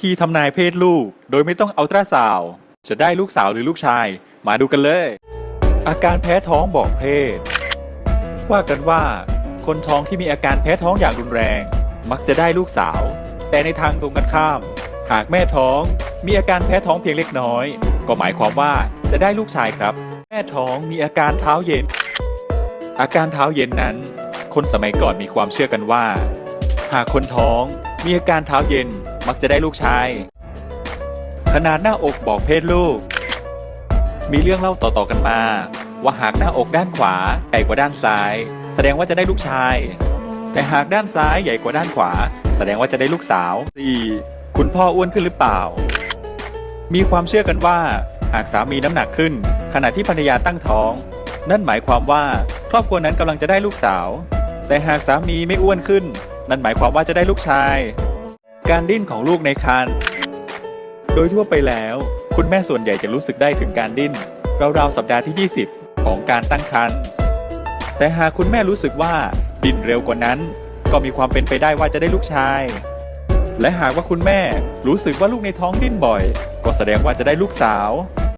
ที่ทำนายเพศลูก โดยไม่ต้องอัลตราซาวด์จะได้ลูกสาวหรือลูกชาย มาดูกันเลย อาการแพ้ท้องบอกเพศ ว่ากันว่า คนท้องที่มีอาการแพ้ท้องอย่างรุนแรง มักจะได้ลูกสาว แต่ในทางตรงกันข้าม หากแม่ท้องมีอาการแพ้ท้องเพียงเล็กน้อย ก็หมายความว่าจะได้ลูกชายครับ แม่ท้องมีอาการเท้าเย็น อาการเท้าเย็นนั้น คนสมัยก่อนมีความเชื่อกันว่า หากคนท้องมีอาการเท้าเย็น มักจะได้ลูกชาย ขนาดหน้าอกบอกเพศลูก มีเรื่องเล่าต่อๆกันมา ว่าหากหน้าอกด้านขวาใหญ่กว่าด้านซ้าย แสดงว่าจะได้ลูกชาย แต่หากด้านซ้ายใหญ่กว่าด้านขวา แสดงว่าจะได้ลูกสาว 4. คุณพ่ออ้วนขึ้นหรือเปล่า มีความเชื่อกันว่า หากสามีน้ำหนักขึ้น ขณะที่ภรรยาตั้งท้อง นั่นหมายความว่าครอบครัวนั้นกำลังจะได้ลูกสาว แต่หากสามีไม่อ้วนขึ้น นั่นหมายความว่าจะได้ลูกชาย การดิ้นของลูกในครรภ์โดยทั่วไปแล้ว คุณแม่ส่วนใหญ่จะรู้สึกได้ถึงการดิ้น ราวๆสัปดาห์ที่ 20 ของการตั้งครรภ์แต่หากคุณแม่รู้สึกว่าดิ้นเร็วกว่านั้น ก็มีความเป็นไปได้ว่าจะได้ลูกชาย และหากว่าคุณแม่รู้สึกว่าลูกในท้องดิ้นบ่อย ก็แสดงว่าจะได้ลูกสาว